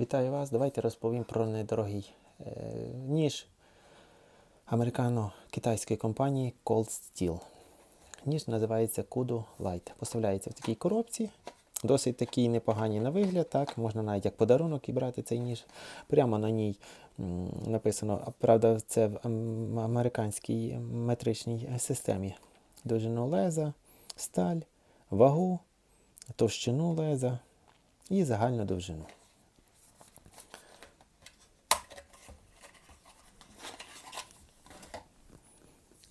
Вітаю вас. Давайте розповім про недорогий е, ніж американо-китайської компанії Cold Steel. Ніж називається Kudo Light. Поставляється в такій коробці. Досить такий непоганий на вигляд, так, можна навіть як подарунок і брати цей ніж. Прямо на ній написано, правда, це в американській метричній системі. Довжину леза, сталь, вагу, товщину леза і загальну довжину.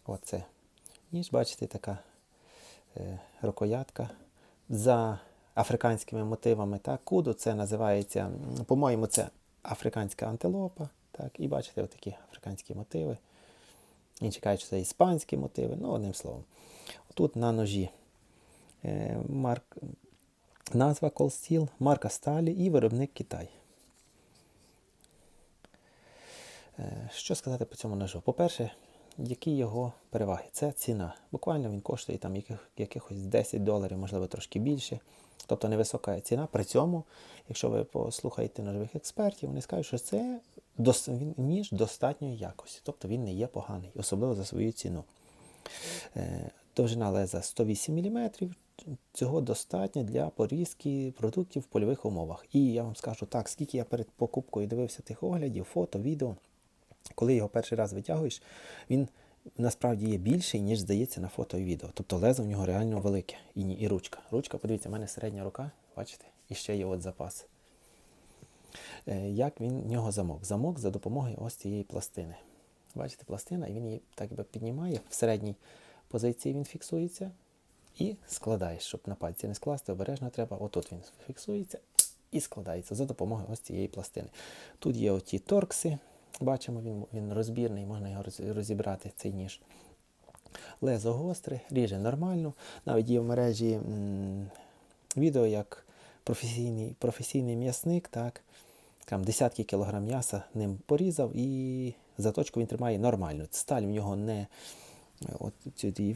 Оце. Ніж, бачите, така е, рукоятка. За африканськими мотивами. Так, кудо це називається, по-моєму, це африканська антилопа. Так, і бачите, отакі африканські мотиви. Інші кажуть, що це іспанські мотиви, ну, одним словом. Тут на ножі е, марк, назва Steel, марка сталі і виробник Китай. Е, Що сказати по цьому ножу? По-перше, які його переваги? Це ціна. Буквально він коштує там яких, якихось 10 доларів, можливо, трошки більше. Тобто невисока ціна. При цьому, якщо ви послухаєте ножових експертів, вони скажуть, що це дос- ніж достатньої якості. Тобто він не є поганий, особливо за свою ціну. Е, Довжина леза 108 мм. Цього достатньо для порізки продуктів в польових умовах. І я вам скажу так, скільки я перед покупкою дивився тих оглядів, фото, відео, коли його перший раз витягуєш, він насправді є більший, ніж здається на фото і відео. Тобто лезо в нього реально велике. І, і ручка. Ручка, подивіться, в мене середня рука, бачите? І ще є от запас. Е, Як він в нього замок? Замок за допомогою ось цієї пластини. Бачите, пластина, і він її так би піднімає. В середній позиції він фіксується і складаєш, щоб на пальці не скласти, обережно треба. Отут він фіксується і складається за допомогою ось цієї пластини. Тут є оті торкси. Бачимо, він, він розбірний, можна його розібрати, цей ніж. Лезо гостре, ріже нормально. Навіть є в мережі м, відео, як професійний, професійний м'ясник, так, там десятки кілограм м'яса ним порізав і заточку він тримає нормально. Сталь в нього не от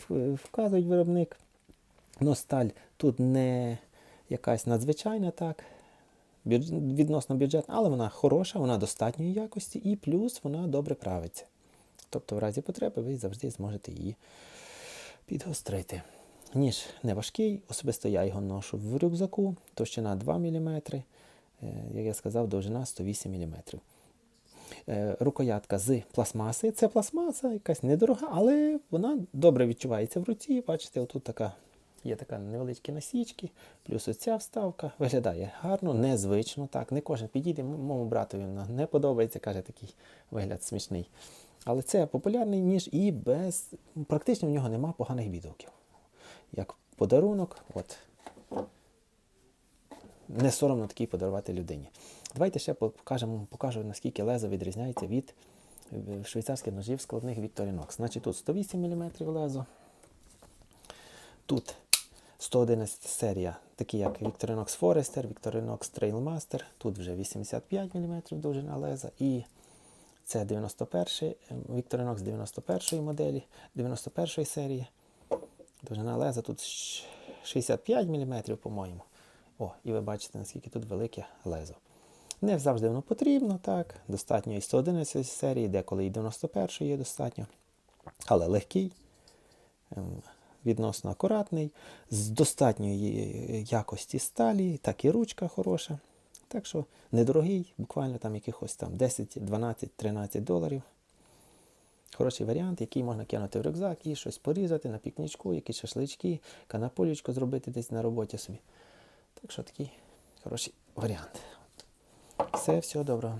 в- вказують виробник. Ну, сталь тут не якась надзвичайна, так, відносно бюджетна, але вона хороша, вона достатньої якості і плюс вона добре правиться. Тобто, в разі потреби ви завжди зможете її підгострити. Ніж не важкий, особисто я його ношу в рюкзаку, товщина 2 мм, як я сказав, довжина 108 мм. Е, Рукоятка з пластмаси. Це пластмаса, якась недорога, але вона добре відчувається в руці. Бачите, отут така є така невеличкі насічки, плюс оця вставка. Виглядає гарно, незвично. Так, не кожен підійде. Моєму братові вона не подобається, каже, такий вигляд смішний. Але це популярний ніж і без практично в нього нема поганих відгуків. Як подарунок, от не соромно такий подарувати людині. Давайте ще покажемо, покажу, наскільки лезо відрізняється від е, швейцарських ножів складних Victorinox. Значить, тут 108 мм лезо. Тут 111 серія, такі як Victorinox Forester, Victorinox Trailmaster. Тут вже 85 мм довжина леза. І це 91 е, Victorinox 91 моделі, 91 серії. Довжина леза тут 65 мм, по-моєму. О, і ви бачите, наскільки тут велике лезо. Не завжди воно потрібно, так. Достатньо і 111 серії, деколи і 91 є достатньо. Але легкий, ем, відносно акуратний, з достатньої якості сталі, так і ручка хороша. Так що недорогий, буквально там якихось там 10, 12, 13 доларів. Хороший варіант, який можна кинути в рюкзак і щось порізати на пікнічку, якісь шашлички, канапулечку зробити десь на роботі собі. Так що такий хороший варіант. Все, всього доброго.